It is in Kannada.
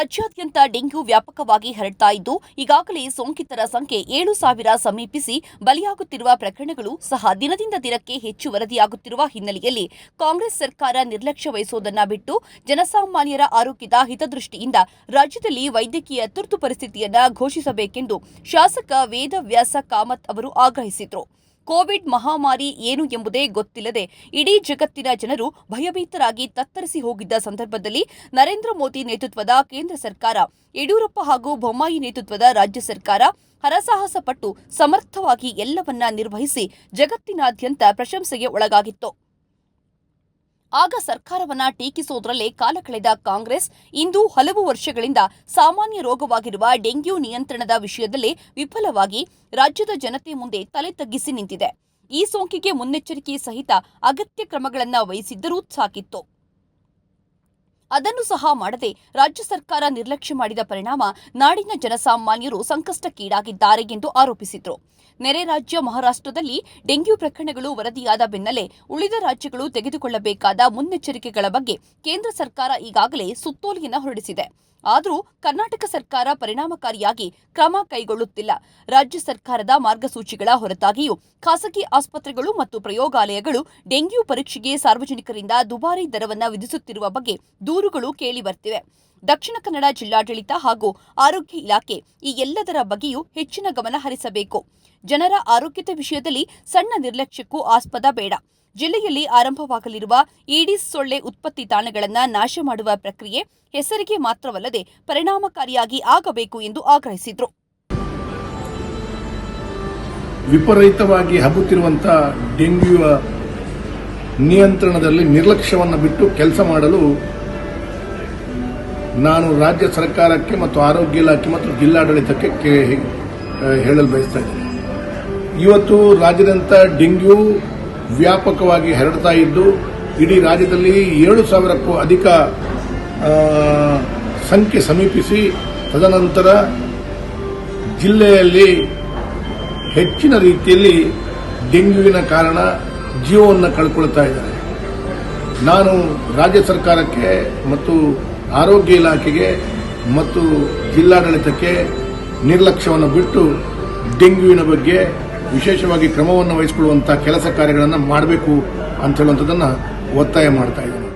ರಾಜ್ಯಾದ್ಯಂತ ಡೆಂಗ್ಯೂ ವ್ಯಾಪಕವಾಗಿ ಹರಡ್ತಾ ಇದ್ದು, ಈಗಾಗಲೇ ಸೋಂಕಿತರ ಸಂಖ್ಯೆ ಏಳು ಸಾವಿರ ಸಮೀಪಿಸಿ ಬಲಿಯಾಗುತ್ತಿರುವ ಪ್ರಕರಣಗಳು ಸಹ ದಿನದಿಂದ ದಿನಕ್ಕೆ ಹೆಚ್ಚು ವರದಿಯಾಗುತ್ತಿರುವ ಹಿನ್ನೆಲೆಯಲ್ಲಿ ಕಾಂಗ್ರೆಸ್ ಸರ್ಕಾರ ನಿರ್ಲಕ್ಷ್ಯ ವಹಿಸುವುದನ್ನ ಬಿಟ್ಟು ಜನಸಾಮಾನ್ಯರ ಆರೋಗ್ಯದ ಹಿತದೃಷ್ಟಿಯಿಂದ ರಾಜ್ಯದಲ್ಲಿ ವೈದ್ಯಕೀಯ ತುರ್ತು ಪರಿಸ್ಥಿತಿಯನ್ನ ಘೋಷಿಸಬೇಕೆಂದು ಶಾಸಕ ವೇದವ್ಯಾಸ ಕಾಮತ್ ಅವರು ಆಗ್ರಹಿಸಿದರು. ಕೋವಿಡ್ ಮಹಾಮಾರಿ ಏನು ಎಂಬುದೇ ಗೊತ್ತಿಲ್ಲದೆ ಇಡೀ ಜಗತ್ತಿನ ಜನರು ಭಯಭೀತರಾಗಿ ತತ್ತರಿಸಿ ಹೋಗಿದ್ದ ಸಂದರ್ಭದಲ್ಲಿ ನರೇಂದ್ರ ಮೋದಿ ನೇತೃತ್ವದ ಕೇಂದ್ರ ಸರ್ಕಾರ, ಯಡಿಯೂರಪ್ಪ ಹಾಗೂ ಬೊಮ್ಮಾಯಿ ನೇತೃತ್ವದ ರಾಜ್ಯ ಸರ್ಕಾರ ಹರಸಾಹಸ ಪಟ್ಟು ಸಮರ್ಥವಾಗಿ ಎಲ್ಲವನ್ನ ನಿರ್ವಹಿಸಿ ಜಗತ್ತಿನಾದ್ಯಂತ ಪ್ರಶಂಸೆಗೆ ಒಳಗಾಗಿತ್ತು. ಆಗ ಸರ್ಕಾರವನ್ನ ಟೀಕಿಸುವುದರಲ್ಲೇ ಕಾಲ ಕಳೆದ ಕಾಂಗ್ರೆಸ್ ಇಂದು ಹಲವು ವರ್ಷಗಳಿಂದ ಸಾಮಾನ್ಯ ರೋಗವಾಗಿರುವ ಡೆಂಗ್ಯೂ ನಿಯಂತ್ರಣದ ವಿಷಯದಲ್ಲೇ ವಿಫಲವಾಗಿ ರಾಜ್ಯದ ಜನತೆ ಮುಂದೆ ತಲೆ ತಗ್ಗಿಸಿ ನಿಂತಿದೆ. ಈ ಸೋಂಕಿಗೆ ಮುನ್ನೆಚ್ಚರಿಕೆ ಸಹಿತ ಅಗತ್ಯ ಕ್ರಮಗಳನ್ನು ವಹಿಸಿದ್ದರೂ ಸಾಕಿತ್ತು. ಅದನ್ನು ಸಹ ಮಾಡದೆ ರಾಜ್ಯ ಸರ್ಕಾರ ನಿರ್ಲಕ್ಷ್ಯ ಮಾಡಿದ ಪರಿಣಾಮ ನಾಡಿನ ಜನಸಾಮಾನ್ಯರು ಸಂಕಷ್ಟಕ್ಕೀಡಾಗಿದ್ದಾರೆ ಎಂದು ಆರೋಪಿಸಿದರು. ನೆರೆ ರಾಜ್ಯ ಮಹಾರಾಷ್ಟ್ರದಲ್ಲಿ ಡೆಂಗ್ಯೂ ಪ್ರಕರಣಗಳು ವರದಿಯಾದ ಬೆನ್ನಲ್ಲೇ ಉಳಿದ ರಾಜ್ಯಗಳು ತೆಗೆದುಕೊಳ್ಳಬೇಕಾದ ಮುನ್ನೆಚ್ಚರಿಕೆಗಳ ಬಗ್ಗೆ ಕೇಂದ್ರ ಸರ್ಕಾರ ಈಗಾಗಲೇ ಸುತ್ತೋಲೆಯನ್ನು ಹೊರಡಿಸಿದೆ. ಆದರೂ ಕರ್ನಾಟಕ ಸರ್ಕಾರ ಪರಿಣಾಮಕಾರಿಯಾಗಿ ಕ್ರಮ ಕೈಗೊಳ್ಳುತ್ತಿಲ್ಲ. ರಾಜ್ಯ ಸರ್ಕಾರದ ಮಾರ್ಗಸೂಚಿಗಳ ಹೊರತಾಗಿಯೂ ಖಾಸಗಿ ಆಸ್ಪತ್ರೆಗಳು ಮತ್ತು ಪ್ರಯೋಗಾಲಯಗಳು ಡೆಂಗ್ಯೂ ಪರೀಕ್ಷೆಗೆ ಸಾರ್ವಜನಿಕರಿಂದ ದುಬಾರಿ ದರವನ್ನು ವಿಧಿಸುತ್ತಿರುವ ಬಗ್ಗೆ ದೂರುಗಳು ಕೇಳಿ ಬರ್ತಿವೆ. ದಕ್ಷಿಣ ಕನ್ನಡ ಜಿಲ್ಲಾಡಳಿತ ಹಾಗೂ ಆರೋಗ್ಯ ಇಲಾಖೆ ಈ ಎಲ್ಲದರ ಬಗ್ಗೆಯೂ ಹೆಚ್ಚಿನ ಗಮನ ಹರಿಸಬೇಕು. ಜನರ ಆರೋಗ್ಯದ ವಿಷಯದಲ್ಲಿ ಸಣ್ಣ ನಿರ್ಲಕ್ಷ್ಯಕ್ಕೂ ಆಸ್ಪದ ಬೇಡ. ಜಿಲ್ಲೆಯಲ್ಲಿ ಆರಂಭವಾಗಲಿರುವ ಈಡಿಸ್ ಸೊಳ್ಳೆ ಉತ್ಪತ್ತಿ ತಾಣಗಳನ್ನು ನಾಶ ಮಾಡುವ ಪ್ರಕ್ರಿಯೆ ಹೆಸರಿಗೆ ಮಾತ್ರವಲ್ಲದೆ ಪರಿಣಾಮಕಾರಿಯಾಗಿ ಆಗಬೇಕು ಎಂದು ಆಗ್ರಹಿಸಿದರು. ವಿಪರೀತವಾಗಿ ಹಬ್ಬುತ್ತಿರುವಂಥ ಡೆಂಗ್ಯೂ ನಿಯಂತ್ರಣದಲ್ಲಿ ನಿರ್ಲಕ್ಷ್ಯವನ್ನು ಬಿಟ್ಟು ಕೆಲಸ ಮಾಡಲು ನಾನು ರಾಜ್ಯ ಸರ್ಕಾರಕ್ಕೆ ಮತ್ತು ಆರೋಗ್ಯ ಇಲಾಖೆ ಮತ್ತು ಜಿಲ್ಲಾಡಳಿತಕ್ಕೆ ಹೇಳಲು ಬಯಸ್ತಾ ಇದ್ದೇನೆ. ಇವತ್ತು ರಾಜ್ಯದಂತ ಡೆಂಗ್ಯೂ ವ್ಯಾಪಕವಾಗಿ ಹರಡ್ತಾ ಇದ್ದು, ಇಡೀ ರಾಜ್ಯದಲ್ಲಿ ಏಳು ಸಾವಿರಕ್ಕೂ ಅಧಿಕ ಸಂಖ್ಯೆ ಸಮೀಪಿಸಿ, ತದನಂತರ ಜಿಲ್ಲೆಯಲ್ಲಿ ಹೆಚ್ಚಿನ ರೀತಿಯಲ್ಲಿ ಡೆಂಗ್ಯೂವಿನ ಕಾರಣ ಜೀವವನ್ನು ಕಳ್ಕೊಳ್ತಾ ಇದ್ದಾರೆ. ನಾನು ರಾಜ್ಯ ಸರ್ಕಾರಕ್ಕೆ ಮತ್ತು ಆರೋಗ್ಯ ಇಲಾಖೆಗೆ ಮತ್ತು ಜಿಲ್ಲಾಡಳಿತಕ್ಕೆ ನಿರ್ಲಕ್ಷ್ಯವನ್ನು ಬಿಟ್ಟು ಡೆಂಗ್ಯೂವಿನ ಬಗ್ಗೆ ವಿಶೇಷವಾಗಿ ಕ್ರಮವನ್ನು ವಹಿಸಿಕೊಳ್ಳುವಂಥ ಕೆಲಸ ಕಾರ್ಯಗಳನ್ನು ಮಾಡಬೇಕು ಅಂತ ಹೇಳುವಂಥದ್ದನ್ನು ಒತ್ತಾಯ ಮಾಡ್ತಾ ಇದ್ದೀನಿ.